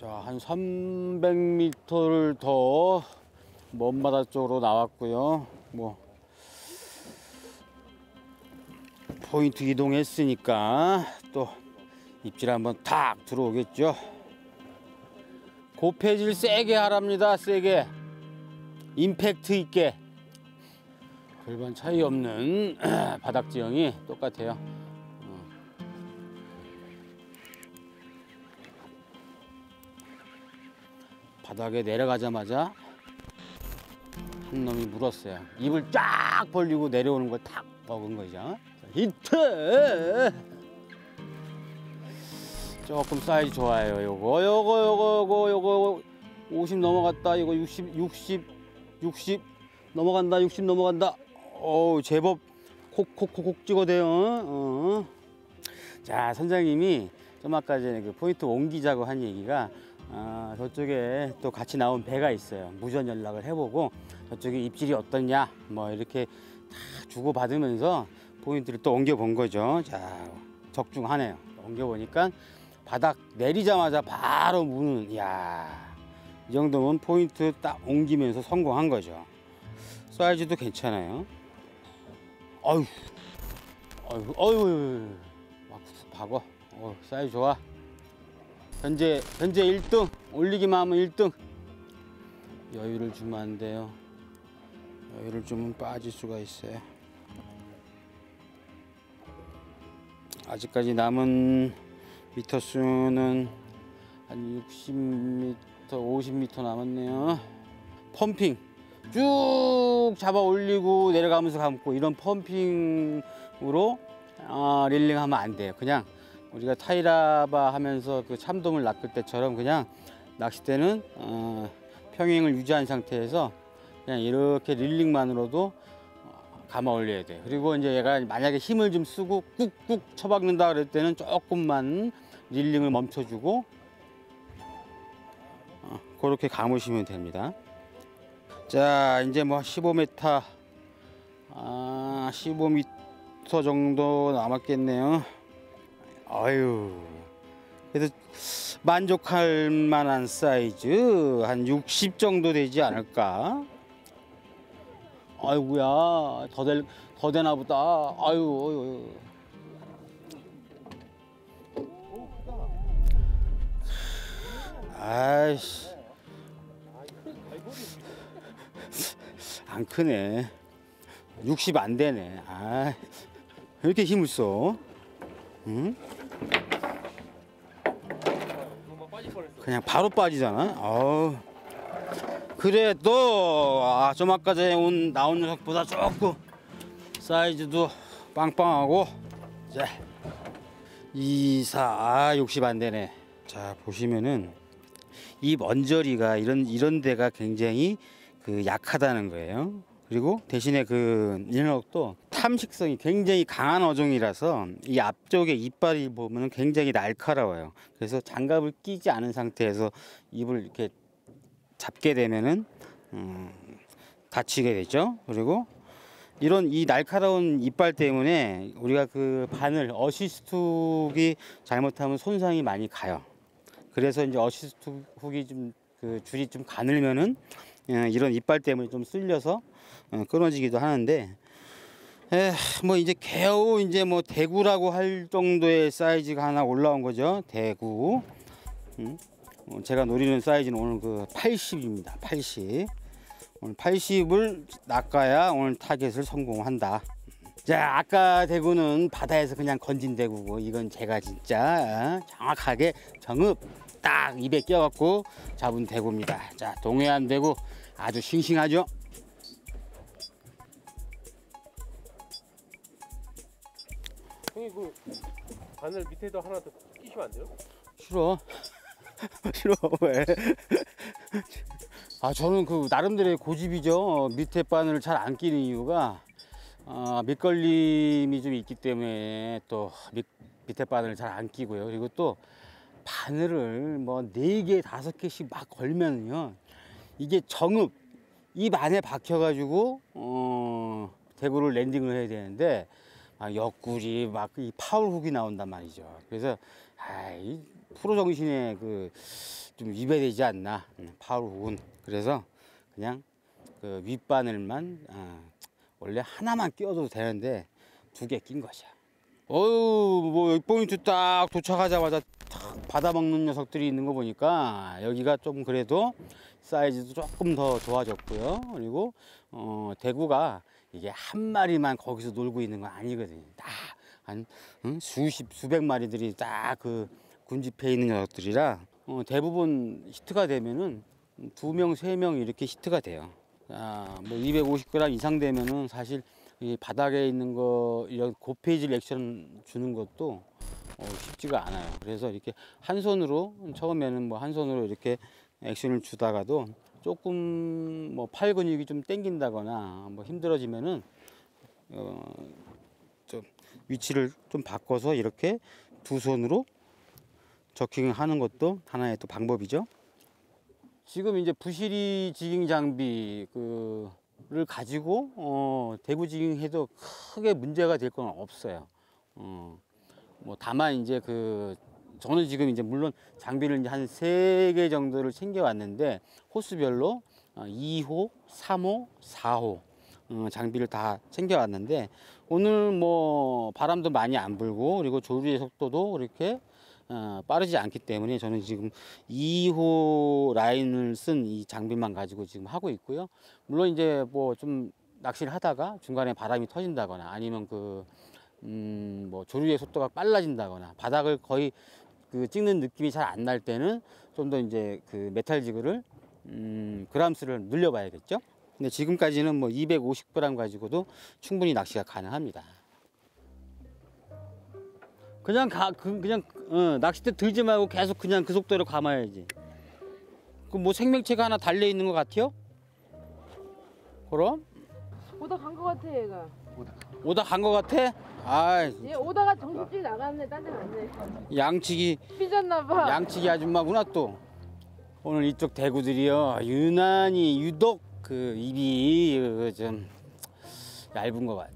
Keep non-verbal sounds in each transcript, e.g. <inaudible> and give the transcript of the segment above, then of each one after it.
자, 한 300m를 더 먼바다 쪽으로 나왔고요. 뭐 포인트 이동했으니까 또 입질 한번 탁 들어오겠죠. 고패질 세게 하랍니다. 세게. 임팩트 있게. 별반 차이 없는 <clears throat> 바닥 지형이 똑같아요. 바닥에 내려가자마자 한 놈이 물었어요. 입을 쫙 벌리고 내려오는 걸 탁 먹은 거죠. 자, 히트! 조금 사이즈 좋아요. 요거, 요거, 요거, 요거, 요거 50 넘어갔다. 이거 60, 60, 60 넘어간다. 60 넘어간다. 오, 제법 콕콕콕콕 찍어대요. 어. 자, 선장님이 좀 아까 전에 그 포인트 옮기자고 한 얘기가 아, 저쪽에 또 같이 나온 배가 있어요. 무전 연락을 해보고 저쪽에 입질이 어떻냐 뭐 이렇게 다 주고 받으면서 포인트를 또 옮겨 본 거죠. 자, 적중하네요. 옮겨 보니까 바닥 내리자마자 바로 무는 이야 이 정도면 포인트 딱 옮기면서 성공한 거죠. 사이즈도 괜찮아요. 어휴, 어휴, 어휴, 막훅 박어. 어, 사이즈 좋아. 현재 현재 1등 올리기만 하면 1등. 여유를 주면 안 돼요. 여유를 주면 빠질 수가 있어요. 아직까지 남은 미터 수는 한 60m, 50m 남았네요. 펌핑 쭉 잡아 올리고 내려가면서 감고 이런 펌핑으로 아, 릴링하면 안 돼요. 그냥 우리가 타이라바 하면서 그 참돔을 낚을 때처럼 그냥 낚싯대는 어, 평행을 유지한 상태에서 그냥 이렇게 릴링만으로도 어, 감아 올려야 돼요. 그리고 이제 얘가 만약에 힘을 좀 쓰고 꾹꾹 쳐박는다 그럴 때는 조금만 릴링을 멈춰주고 어, 그렇게 감으시면 됩니다. 자, 이제 뭐 15m, 아, 15m 정도 남았겠네요. 아유, 그래도 만족할 만한 사이즈 한 60 정도 되지 않을까? 아이고야, 더 될, 더 되나 보다. 아유, 아유. 아이씨. 안 크네. 60 안 되네. 아, 왜 이렇게 힘을 써? 응? 그냥 바로 빠지잖아. 아우. 그래도 아, 좀 아까 전에 온 나온 녀석보다 조금 사이즈도 빵빵하고 자, 2, 4, 아, 60 안 되네. 자, 보시면은 이 먼저리가 이런 이런 데가 굉장히 그 약하다는 거예요. 그리고 대신에 그 인어록도 탐식성이 굉장히 강한 어종이라서 이 앞쪽에 이빨이 보면 굉장히 날카로워요. 그래서 장갑을 끼지 않은 상태에서 입을 이렇게 잡게 되면은 음, 다치게 되죠. 그리고 이런 이 날카로운 이빨 때문에 우리가 그 바늘 어시스트 훅이 잘못하면 손상이 많이 가요. 그래서 이제 어시스트 훅이 좀 그 줄이 좀 가늘면은 예, 이런 이빨 때문에 좀 쓸려서 어, 끊어지기도 하는데 에, 뭐 이제 겨우 이제 뭐 대구라고 할 정도의 사이즈가 하나 올라온 거죠 대구. 음, 어, 제가 노리는 사이즈는 오늘 그 80입니다 80 오늘 80을 낚아야 오늘 타겟을 성공한다. 자 아까 대구는 바다에서 그냥 건진 대구고 이건 제가 진짜 어, 정확하게 정읍 딱 입에 껴갖고 잡은 대구입니다. 자 동해안 대구 아주 싱싱하죠 형님 그 바늘 밑에도 하나 더 끼시면 안 돼요? 싫어. <laughs> 싫어 왜? 아 저는 그 나름대로의 고집이죠. 밑에 바늘을 잘 안 끼는 이유가 아, 밑걸림이 좀 있기 때문에 또 밑, 밑에 바늘을 잘 안 끼고요. 그리고 또 바늘을 뭐 네 개, 다섯 개씩 막 걸면요. 이게 정읍 입 안에 박혀 가지고 어, 대구를 랜딩을 해야 되는데 막 옆구리 막 이 파울 훅이 나온단 말이죠. 그래서 아이 프로 정신의 그좀 위배되지 않나 음, 파울훅은 그래서 그냥 그 윗바늘만 아, 원래 하나만 끼워도 되는데 두 개 낀 것이야. 어유 뭐 포인트 딱 도착하자마자 탁 받아먹는 녀석들이 있는 거 보니까 여기가 좀 그래도 사이즈도 조금 더 좋아졌고요. 그리고 어, 대구가 이게 한 마리만 거기서 놀고 있는 건 아니거든요. 딱한 수십 수백 마리들이 딱 그 군집해 있는 녀석들이라 어, 대부분 히트가 되면은 두 명 세 명 이렇게 히트가 돼요. 아, 뭐 250g 이상 되면은 사실 이 바닥에 있는 거 이런 고페이지 액션 주는 것도 어, 쉽지가 않아요. 그래서 이렇게 한 손으로 처음에는 뭐 한 손으로 이렇게 액션을 주다가도 조금 뭐 팔 근육이 좀 땡긴다거나 뭐 힘들어지면은 어, 좀 위치를 좀 바꿔서 이렇게 두 손으로 저킹을 하는 것도 하나의 또 방법이죠. 지금 이제 부시리 지깅 장비 그를 가지고 어, 대구 지깅해도 크게 문제가 될 건 없어요. 어, 뭐 다만 이제 그 저는 지금 이제 물론 장비를 이제 한 세 개 정도를 챙겨 왔는데 호수별로 어, 2호, 3호, 4호 어, 장비를 다 챙겨 왔는데 오늘 뭐 바람도 많이 안 불고 그리고 조류의 속도도 그렇게 어, 빠르지 않기 때문에 저는 지금 2호 라인을 쓴 이 장비만 가지고 지금 하고 있고요. 물론 이제 뭐 좀 낚시를 하다가 중간에 바람이 터진다거나 아니면 그, 음, 뭐 조류의 속도가 빨라진다거나 바닥을 거의 그 찍는 느낌이 잘 안 날 때는 좀 더 이제 그 메탈 지그를 음, 그람수를 늘려봐야겠죠. 근데 지금까지는 뭐 250g 가지고도 충분히 낚시가 가능합니다. 그냥 가 그, 그냥 어, 낚싯대 들지 말고 계속 그냥 그 속도로 감아야지. 그 뭐 생명체가 하나 달려 있는 것 같아요? 그럼 오다 간거 같아 얘가. 오다 간것 같아? 아 얘 오다가 정신줄 나갔네. 딴 데 갔네. 양치기 삐졌나 봐. 양치기 아줌마구나 또. 오늘 이쪽 대구들이요 유난히 유독 그 입이 그좀 얇은 것 같아.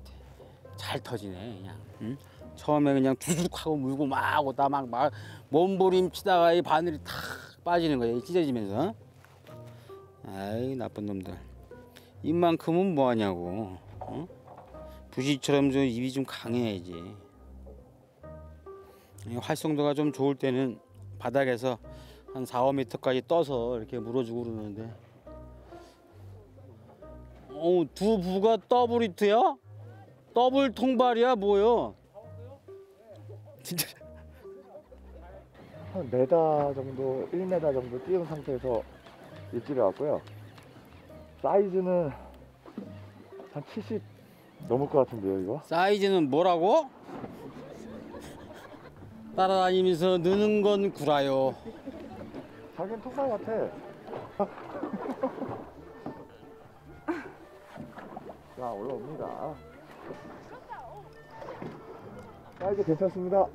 잘 터지네 그냥. 응? 처음에 그냥 두둑하고 물고 막 오다 막, 막 몸부림 치다가 이 바늘이 탁 빠지는 거야 찢어지면서. 아이 나쁜 놈들. 입만큼은 뭐 하냐고. 어? 부시처럼 좀 입이 좀 강해야지. 이 활성도가 좀 좋을 때는 바닥에서 한 4, 5m까지 떠서 이렇게 물어주고 그러는데 어, 두 부가 더블 히트야? 더블 통발이야 뭐요? 진짜 한 메다 정도, 1m 정도 띄운 상태에서 입질해 왔고요. 사이즈는 한 70 넘을 것 같은데요, 이거? 사이즈는 뭐라고? 따라다니면서 느는 건 구라요 자기는 통발 같아. <laughs> 자, 올라옵니다. 사이즈 괜찮습니다.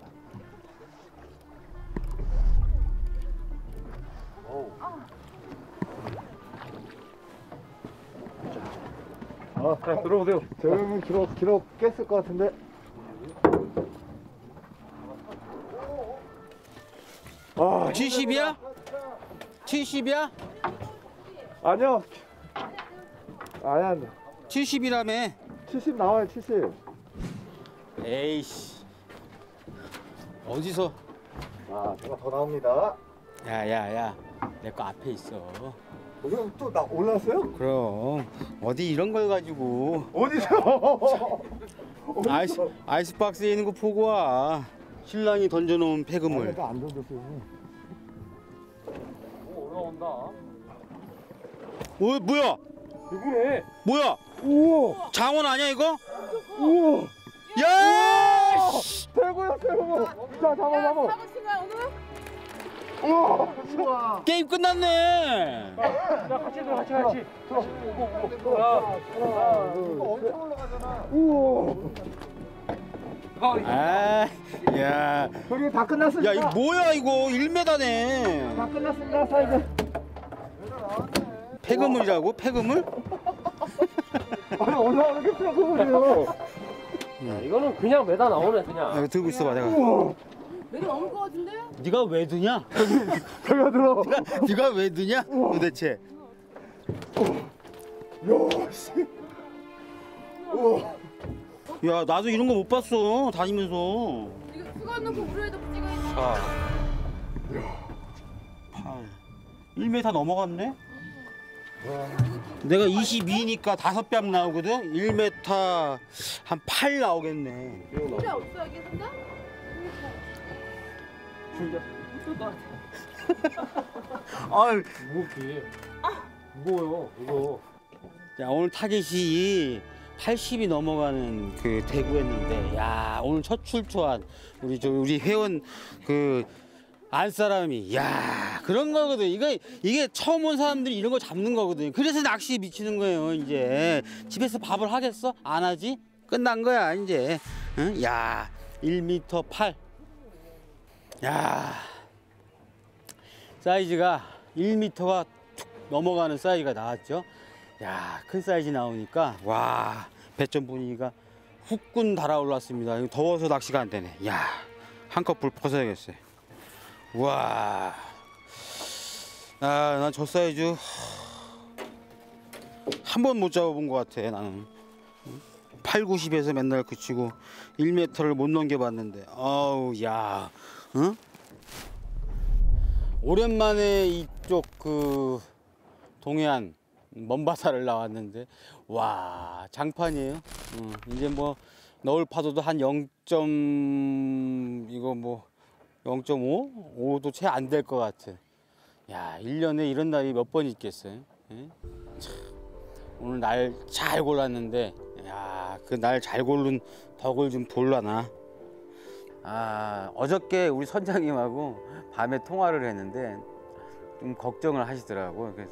아, 자 들어오세요. 저 형은 기록, 기록 깼을 것 같은데. 아, 70이야? 70이야? 아니요. 아니야, 아니야. 70이라며 70 나와요, 70. 에이씨 어디서 아, 제가 더 나옵니다. 야 야 야 내 거 앞에 있어 어, 형, 또나 올랐어요? 그럼 어디 이런 걸 가지고 어디서? <laughs> 아이스 아이스박스에 있는 거 보고 와 신랑이 던져놓은 폐그물 내가 안 던졌어요. 오 올라온다. 어 뭐야 이거네. 뭐야 우와! 장원 아니야 이거 우와! 야 씨! 최고야, 최고! 자, 잡아, 잡아! 우와! 게임 끝났네 자 같이 들어 같이 같이. 오고 둘, 셋. 우와! 아야 형님 다 끝났습니다. 야 이거 뭐야 이거 1m네 다 끝났습니다, 사이즈. 폐그물이라고 폐그물 아니, 올라오는 게 최고예요. 이거는 그냥 매다 나오네 그냥. 아, 이거 들고 있어봐 내가 우와! 내가 넘을 것 같은데? 네가 왜 드냐? 제가 들어. <laughs> 네가 왜 드냐? 도대체. 야, 씨. 우와. 야 나도 이런 거 못 봤어 다니면서. 이거 수건 넣고 물에다 찍어야지. 자. 8. 1m 넘어갔네? 내가 22니까 다섯 뺨 나오거든? 1m 한 8 나오겠네. 필요 없어 여기 산다? <laughs> 아유, 무겁게. 무거워요. 이거. 야, 오늘 타겟이 80이 넘어가는 그 대구였는데, 야, 오늘 첫 출조한 우리 저 우리 회원 그 안 사람이, 야, 그런 거거든. 이거 이게 처음 온 사람들이 이런 거 잡는 거거든. 그래서 낚시에 미치는 거예요, 이제. 집에서 밥을 하겠어? 안 하지? 끝난 거야, 이제. 응? 야, 1m 8. 야, 사이즈가 1m가 툭 넘어가는 사이즈가 나왔죠. 야, 큰 사이즈 나오니까 와, 배점 분위기가 후끈 달아올랐습니다. 더워서 낚시가 안 되네. 야, 한컵 불 퍼서야겠어요. 와, 아, 난 저 사이즈 한 번 못 잡아본 것 같아. 나는 8, 90에서 맨날 그치고 1m를 못 넘겨봤는데, 아우, 야, 응? 오랜만에 이쪽 그 동해안 먼바다를 나왔는데 와 장판이에요. 어, 이제 뭐 너울 파도도 한 0점 이거 뭐 0.5 5도 채 안 될 것 같아. 야 1년에 이런 날이 몇 번 있겠어요. 예? 참, 오늘 날 잘 골랐는데 야 그 날 잘 고른 덕을 좀 볼라나. 아 어저께 우리 선장님하고 밤에 통화를 했는데 좀 걱정을 하시더라고. 그래서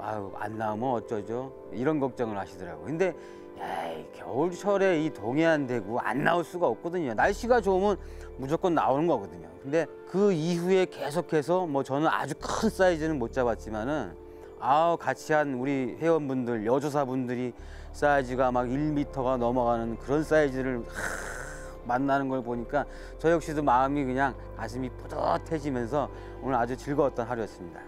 아유 안 나오면 어쩌죠? 이런 걱정을 하시더라고. 근데 야, 이 겨울철에 이 동해안 대구 안 나올 수가 없거든요. 날씨가 좋으면 무조건 나오는 거거든요. 근데 그 이후에 계속해서 뭐 저는 아주 큰 사이즈는 못 잡았지만은 아우 같이 한 우리 회원분들 여조사분들이 사이즈가 막 1m가 넘어가는 그런 사이즈를 하, 만나는 걸 보니까 저 역시도 마음이 그냥 가슴이 뿌듯해지면서 오늘 아주 즐거웠던 하루였습니다.